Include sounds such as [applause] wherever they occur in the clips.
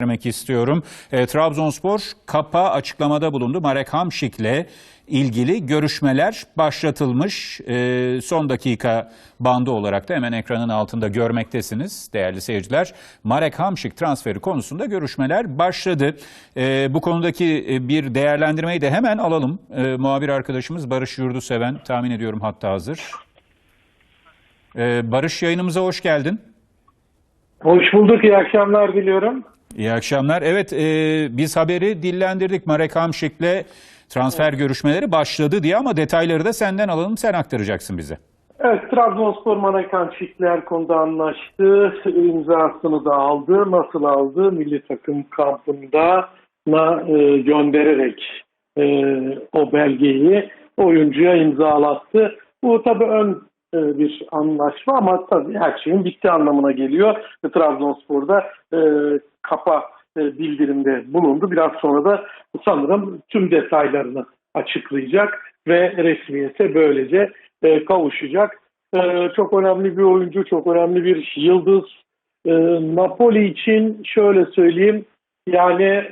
vermek istiyorum. E, Trabzonspor kapa açıklamada bulundu. Marek Hamşik'le ilgili görüşmeler başlatılmış. E, son dakika bandı olarak da hemen ekranın altında görmektesiniz değerli seyirciler. Marek Hamşik transferi konusunda görüşmeler başladı. E, bu konudaki e, bir değerlendirmeyi de hemen alalım. E, muhabir arkadaşımız Barış Yurduseven tahmin ediyorum hatta hazır. E, Barış yayınımıza hoş geldin. Hoş bulduk. İyi akşamlar diliyorum. İyi akşamlar. Evet, e, biz haberi dillendirdik. Marek Hamşik'le transfer görüşmeleri başladı diye ama detayları da senden alalım. Sen aktaracaksın bize. Evet, Trabzonspor Manakan Şikler konuda anlaştı. İmzasını da aldı. Nasıl aldı? Milli takım kampında na, e, göndererek e, o belgeyi oyuncuya imzalattı. Bu tabii ön e, bir anlaşma ama tabii her şeyin bitti anlamına geliyor. Trabzonspor'da e, kapa e, bildirimde bulundu. Biraz sonra da sanırım tüm detaylarını açıklayacak ve resmiyete böylece e, kavuşacak. E, çok önemli bir oyuncu, çok önemli bir yıldız. Napoli için şöyle söyleyeyim, yani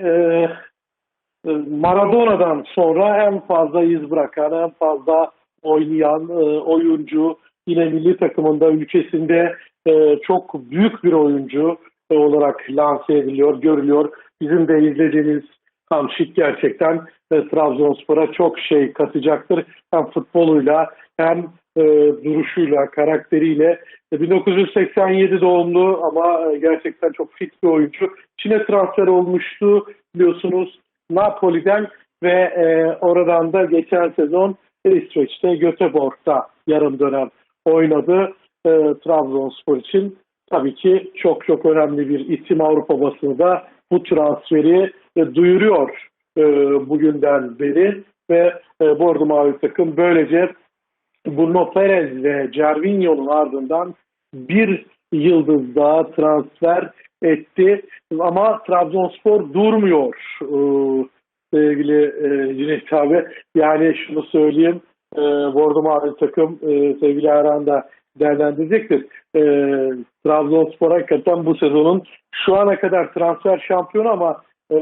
Maradona'dan sonra en fazla iz bırakan, en fazla oynayan oyuncu, yine milli takımında ülkesinde çok büyük bir oyuncu olarak lanse ediliyor, görülüyor. Bizim de izlediğimiz Hamşik gerçekten e, Trabzonspor'a çok şey katacaktır. Hem futboluyla hem e, duruşuyla, karakteriyle. E, 1987 doğumlu ama e, gerçekten çok fit bir oyuncu. Çin'e transfer olmuştu biliyorsunuz Napoli'den ve e, oradan da geçen sezon İsveç'te Göteborg'da yarım dönem oynadı e, Trabzonspor için. Tabii ki çok çok önemli bir isim Avrupa basını da bu transferi e, duyuruyor e, bugünden beri ve e, Bordo Mavi takım böylece Bruno Perez ve Cervinho'nun ardından bir yıldız daha transfer etti. Ama Trabzonspor durmuyor e, sevgili Cüneyt abi. Yani şunu söyleyeyim e, Bordo Mavi takım sevgili Erhan da değerlendirecektir. E, Trabzonspor hakikaten bu sezonun şu ana kadar transfer şampiyonu ama e,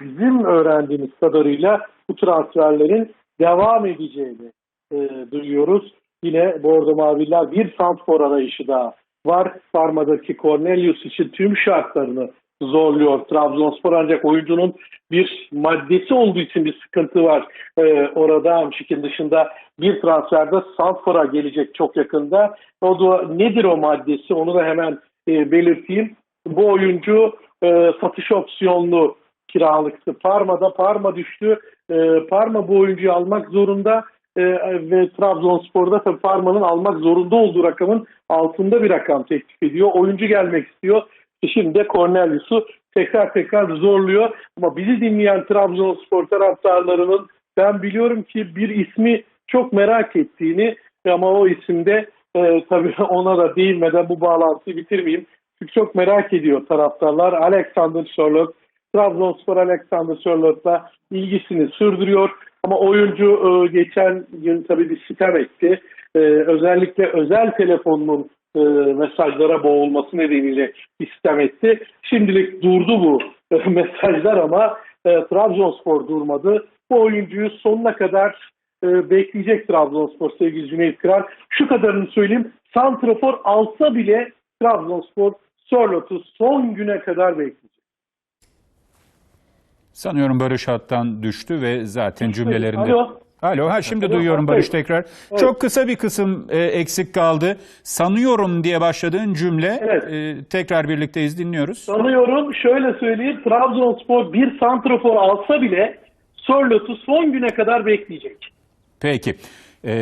bizim öğrendiğimiz kadarıyla bu transferlerin devam edeceğini e, duyuyoruz. Yine Bordo Maviler bir santfor arayışı daha var. Parma'daki Cornelius için tüm şartlarını zorluyor Trabzonspor ancak oyuncunun bir maddesi olduğu için bir sıkıntı var. Ee, orada Amşik'in dışında bir transferde Santfor'a gelecek çok yakında. O da nedir o maddesi onu da hemen e, belirteyim. Bu oyuncu e, satış opsiyonlu kiralıktı. Parma'da Parma düştü. E, Parma bu oyuncuyu almak zorunda e, ve Trabzonspor'da tabii Parma'nın almak zorunda olduğu rakamın altında bir rakam teklif ediyor. Oyuncu gelmek istiyor. Şimdi de Cornelius'u tekrar tekrar zorluyor. Ama bizi dinleyen Trabzonspor taraftarlarının ben biliyorum ki bir ismi çok merak ettiğini ama o isimde e, tabii [laughs] ona da değinmeden bu bağlantıyı bitirmeyeyim. Çünkü çok merak ediyor taraftarlar. Alexander Sherlock, Trabzonspor Alexander Sherlock'la ilgisini sürdürüyor. Ama oyuncu e, geçen gün tabii bir sitem etti. E, özellikle özel telefonunun e, mesajlara boğulması nedeniyle istem etti. Şimdilik durdu bu [laughs] mesajlar ama e, Trabzonspor durmadı. Bu oyuncuyu sonuna kadar e, bekleyecek Trabzonspor sevgili Cüneyt Kırar. Şu kadarını söyleyeyim. Santrafor alsa bile Trabzonspor Sörlot'u son güne kadar bekleyecek. Sanıyorum Barış hattan düştü ve zaten cümlelerinde... Alo. Alo, ha şimdi Alo, duyuyorum Barış tekrar. Evet. Çok kısa bir kısım e, eksik kaldı. Sanıyorum diye başladığın cümle Evet. e, tekrar birlikteyiz dinliyoruz. Sanıyorum şöyle söyleyeyim Trabzonspor bir santrafor alsa bile Sörlot'u son güne kadar bekleyecek. Peki. E,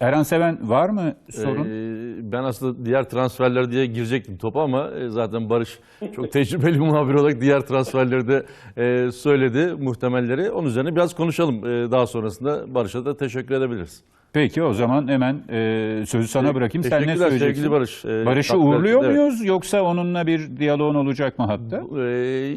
Erhan Seven var mı sorun? Ee, ben aslında diğer transferler diye girecektim topa ama e, zaten Barış çok [laughs] tecrübeli bir muhabir olarak diğer transferleri de e, söyledi muhtemelleri. Onun üzerine biraz konuşalım e, daha sonrasında. Barış'a da teşekkür edebiliriz. Peki o zaman hemen e, sözü sana bırakayım. Sen ne Teşekkürler söyleyeceksin? sevgili Barış. Ee, Barış'ı uğurluyor evet. muyuz yoksa onunla bir diyaloğun olacak mı hatta? Ee,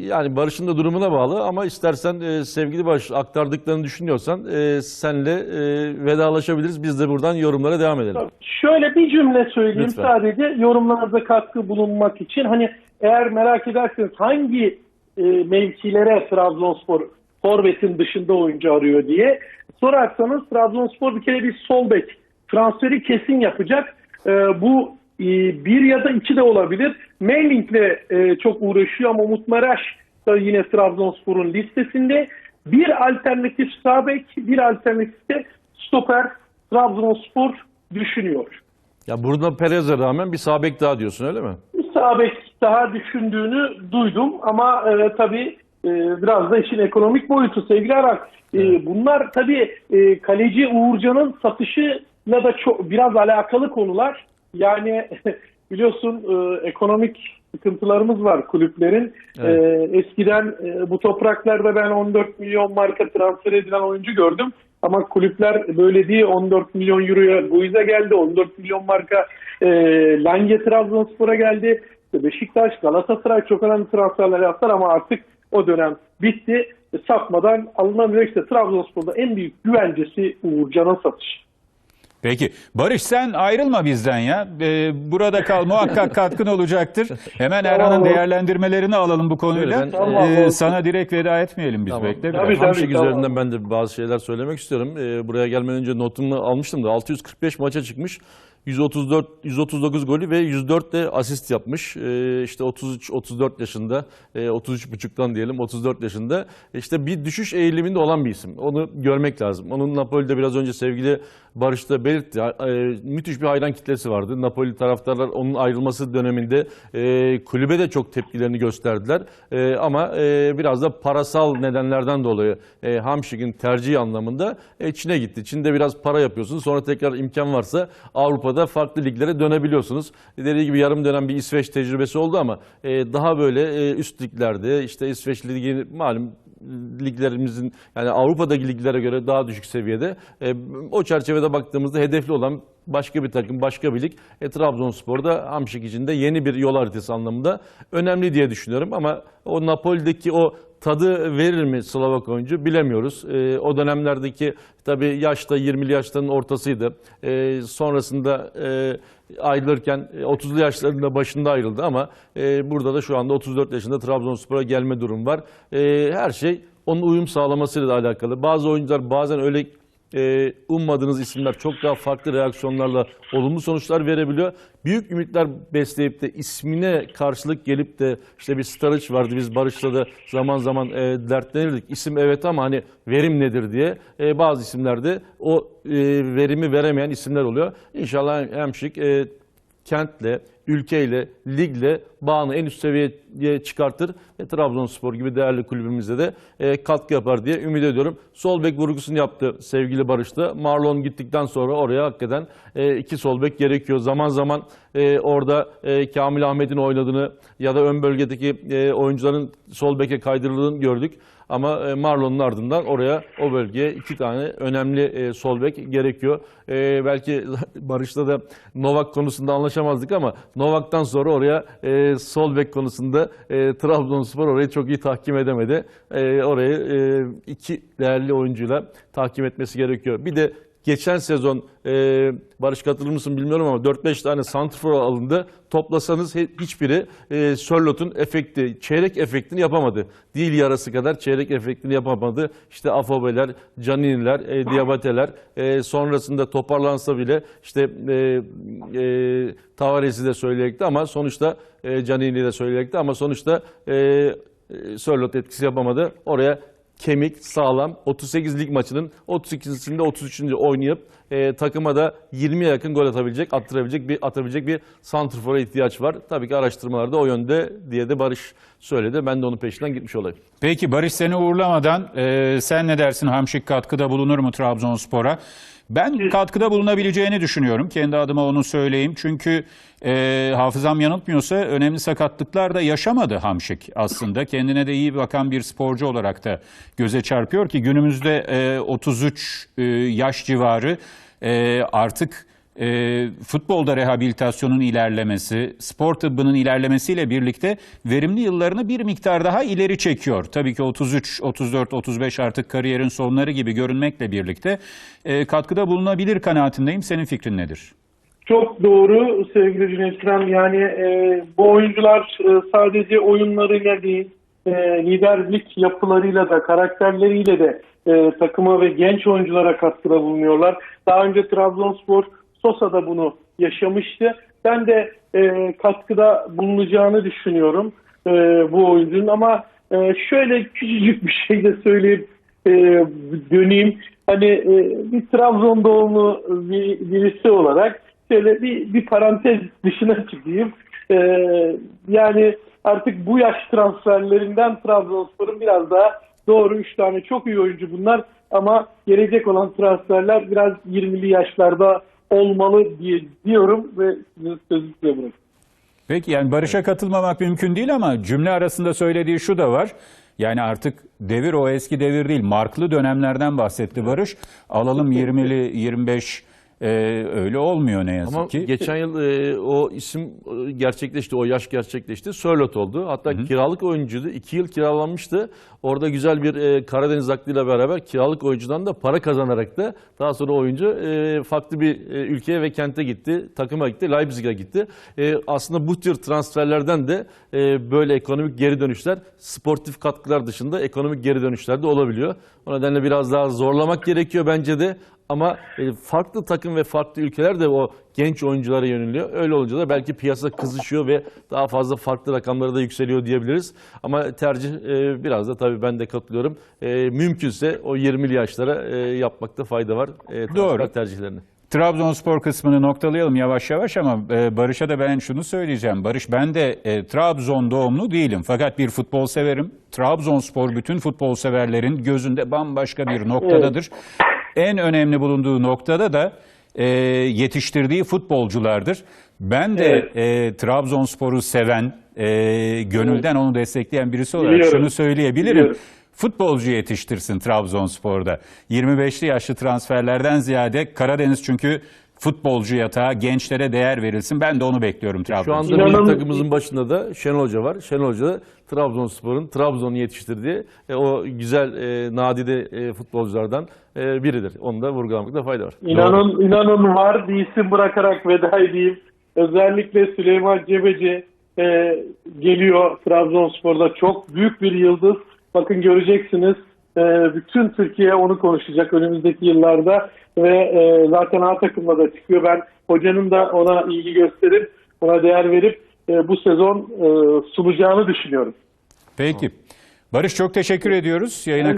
yani Barış'ın da durumuna bağlı ama istersen e, sevgili Barış aktardıklarını düşünüyorsan e, senle e, vedalaşabiliriz. Biz de buradan yorumlara devam edelim. Şöyle bir cümle söyleyeyim Lütfen. sadece yorumlarınıza katkı bulunmak için. Hani eğer merak ederseniz hangi e, mevkilere Trabzonspor forvetin dışında oyuncu arıyor diye. Sorarsanız Trabzonspor bir kere bir sol bek transferi kesin yapacak. E, bu e, bir ya da iki de olabilir. Mailing'le e, çok uğraşıyor ama Umut Meraş da yine Trabzonspor'un listesinde. Bir alternatif sağ bek, bir alternatif de stoper Trabzonspor düşünüyor. Ya burada Perez'e rağmen bir sağ bek daha diyorsun öyle mi? Bir sağ bek daha düşündüğünü duydum ama e, tabii biraz da işin ekonomik boyutu sevgili Arak. E, bunlar tabii e, kaleci Uğurcan'ın satışıyla da çok biraz alakalı konular. Yani [laughs] biliyorsun e, ekonomik sıkıntılarımız var kulüplerin. E, eskiden e, bu topraklarda ben 14 milyon marka transfer edilen oyuncu gördüm. Ama kulüpler böyle değil 14 milyon euroya Guiza geldi 14 milyon marka e, Lange Trabzonspor'a geldi. İşte Beşiktaş, Galatasaray çok önemli transferler yaptılar ama artık o dönem bitti. E, satmadan alınamıyor. İşte Trabzonspor'da en büyük güvencesi Uğurcan'ın satışı. Peki Barış sen ayrılma bizden ya. Ee, burada kal [laughs] muhakkak katkın olacaktır. Hemen Erhan'ın değerlendirmelerini alalım bu konuyla. Ben- Tamam, Ee, olsun. sana direkt veda etmeyelim biz Tamam. bekle. Tabii, tabii. Hamşik tamam. üzerinden ben de bazı şeyler söylemek istiyorum. Ee, buraya gelmeden önce notumu almıştım da 645 maça çıkmış. 134 139 golü ve 104 de asist yapmış. Ee, işte 33 34 yaşında, e, 33 buçuktan diyelim 34 yaşında. İşte bir düşüş eğiliminde olan bir isim. Onu görmek lazım. Onun Napoli'de biraz önce sevgili Barış da belirtti. E, müthiş bir hayran kitlesi vardı. Napoli taraftarlar onun ayrılması döneminde e, kulübe de çok tepkilerini gösterdiler. E, ama e, biraz da parasal nedenlerden dolayı e, Hamşik'in tercihi anlamında e, Çin'e gitti. Çin'de biraz para yapıyorsunuz. Sonra tekrar imkan varsa Avrupa'da farklı liglere dönebiliyorsunuz. Dediği gibi yarım dönem bir İsveç tecrübesi oldu ama e, daha böyle e, üst liglerde işte İsveç ligi malum liglerimizin yani Avrupa'daki liglere göre daha düşük seviyede. E, o çerçevede baktığımızda hedefli olan başka bir takım, başka bir lig. E, Trabzonspor'da Hamşik için de yeni bir yol haritası anlamında önemli diye düşünüyorum. Ama o Napoli'deki o tadı verir mi Slovak oyuncu bilemiyoruz. E, o dönemlerdeki tabii yaşta 20'li yaşların ortasıydı. E, sonrasında e, ayrılırken e, 30'lu yaşlarında başında ayrıldı ama e, burada da şu anda 34 yaşında Trabzonspor'a gelme durum var. E, her şey onun uyum sağlamasıyla da alakalı. Bazı oyuncular bazen öyle e, ummadığınız isimler çok daha farklı reaksiyonlarla olumlu sonuçlar verebiliyor. Büyük ümitler besleyip de ismine karşılık gelip de işte bir Staric vardı biz Barış'la da zaman zaman e, dertlenirdik. İsim evet ama hani verim nedir diye e, bazı isimlerde o e, verimi veremeyen isimler oluyor. İnşallah Hemşik e, kentle, ülkeyle, ligle bağını en üst seviyeye çıkartır ve Trabzonspor gibi değerli kulübümüzde de e, katkı yapar diye ümit ediyorum. Sol bek vurgusunu yaptı sevgili Barış'ta. Marlon gittikten sonra oraya hakikaten e, iki sol bek gerekiyor. Zaman zaman e, orada e, Kamil Ahmet'in oynadığını ya da ön bölgedeki e, oyuncuların sol beke kaydırıldığını gördük. Ama e, Marlon'un ardından oraya o bölgeye iki tane önemli e, sol bek gerekiyor. E, belki [laughs] Barış'ta da Novak konusunda anlaşamazdık ama Novak'tan sonra oraya sol bek konusunda Trabzonspor orayı çok iyi tahkim edemedi. Orayı iki değerli oyuncuyla tahkim etmesi gerekiyor. Bir de Geçen sezon e, Barış katılır mısın bilmiyorum ama 4-5 tane santrfor alındı. Toplasanız hiçbiri e, Sörlot'un efekti, çeyrek efektini yapamadı. Değil yarısı kadar çeyrek efektini yapamadı. İşte Afobeler, Caniniler, e, Diabateler e, sonrasında toparlansa bile işte e, e, Tavares'i de söyleyecekti ama sonuçta e, Canini de söyleyecekti ama sonuçta e, e, Sörlot etkisi yapamadı. Oraya kemik, sağlam 38 lig maçının 32'sinde 33. oynayıp e, takıma da 20'ye yakın gol atabilecek, attırabilecek bir atabilecek bir santrfora ihtiyaç var. Tabii ki araştırmalarda o yönde diye de Barış söyledi. Ben de onun peşinden gitmiş olayım. Peki Barış seni uğurlamadan e, sen ne dersin Hamşik katkıda bulunur mu Trabzonspor'a? Ben katkıda bulunabileceğini düşünüyorum. Kendi adıma onu söyleyeyim. Çünkü e, hafızam yanıltmıyorsa önemli sakatlıklar da yaşamadı Hamşik aslında. Kendine de iyi bakan bir sporcu olarak da göze çarpıyor ki günümüzde e, 33 e, yaş civarı e, artık e, futbolda rehabilitasyonun ilerlemesi, spor tıbbının ilerlemesiyle birlikte verimli yıllarını bir miktar daha ileri çekiyor. Tabii ki 33, 34, 35 artık kariyerin sonları gibi görünmekle birlikte e, katkıda bulunabilir kanaatindeyim. Senin fikrin nedir? Çok doğru sevgili Cüneyt İrem. Yani e, bu oyuncular e, sadece oyunlarıyla değil, e, liderlik yapılarıyla da karakterleriyle de e, takıma ve genç oyunculara katkıda bulunuyorlar. Daha önce Trabzonspor Sosa da bunu yaşamıştı. Ben de e, katkıda bulunacağını düşünüyorum e, bu oyuncunun ama e, şöyle küçücük bir şey de söyleyip e, döneyim. Hani e, bir Trabzon doğumlu bir, birisi olarak şöyle bir, bir parantez dışına çıkayım. E, yani artık bu yaş transferlerinden Trabzonspor'un biraz daha doğru 3 tane çok iyi oyuncu bunlar ama gelecek olan transferler biraz 20'li yaşlarda olmalı diye diyorum ve sizin sözü size. Peki yani Barış'a katılmamak mümkün değil ama cümle arasında söylediği şu da var. Yani artık devir o eski devir değil. Marklı dönemlerden bahsetti Barış. Alalım 20'li 25 e, öyle olmuyor ne yazık Ama ki. geçen yıl e, o isim e, gerçekleşti, o yaş gerçekleşti. Sörlot oldu. Hatta kiralık oyuncuydu. İki yıl kiralanmıştı. Orada güzel bir e, Karadeniz aklıyla beraber kiralık oyuncudan da para kazanarak da daha sonra oyuncu e, farklı bir e, ülkeye ve kente gitti. Takıma gitti, Leipzig'e gitti. E, aslında bu tür transferlerden de e, böyle ekonomik geri dönüşler, sportif katkılar dışında ekonomik geri dönüşler de olabiliyor. O nedenle biraz daha zorlamak gerekiyor bence de. Ama e, farklı takım ve farklı ülkeler de o genç oyunculara yöneliyor. Öyle olunca da belki piyasa kızışıyor ve daha fazla farklı rakamlara da yükseliyor diyebiliriz. Ama tercih e, biraz da tabii ben de katılıyorum. E, mümkünse o 20'li yaşlara yapmakta fayda var. Doğru. tercihlerini. Trabzonspor kısmını noktalayalım yavaş yavaş ama e, Barış'a da ben şunu söyleyeceğim. Barış ben de e, Trabzon doğumlu değilim fakat bir futbol severim. Trabzonspor bütün futbol severlerin gözünde bambaşka bir noktadadır. En önemli bulunduğu noktada da e, yetiştirdiği futbolculardır. Ben de Evet. e, Trabzonspor'u seven, e, gönülden onu destekleyen birisi olarak Biliyorum. şunu söyleyebilirim. Biliyorum. Futbolcu yetiştirsin Trabzonspor'da. 25'li yaşlı transferlerden ziyade Karadeniz çünkü futbolcu yatağı gençlere değer verilsin. Ben de onu bekliyorum Şu anda takımımızın başında da Şenol Hoca var. Şenol Hoca da Trabzonspor'un Trabzon'u yetiştirdiği e, o güzel e, nadide e, futbolculardan e, biridir. Onu da vurgulamakta fayda var. İnanın, inanın var bir isim bırakarak veda edeyim. Özellikle Süleyman Cebeci e, geliyor Trabzonspor'da çok büyük bir yıldız. Bakın göreceksiniz bütün Türkiye onu konuşacak önümüzdeki yıllarda ve e, zaten A takımda da çıkıyor. Ben hocanın da ona ilgi gösterip ona değer verip e, bu sezon e, sunacağını düşünüyorum. Peki. Barış çok teşekkür ediyoruz. Yayına Ben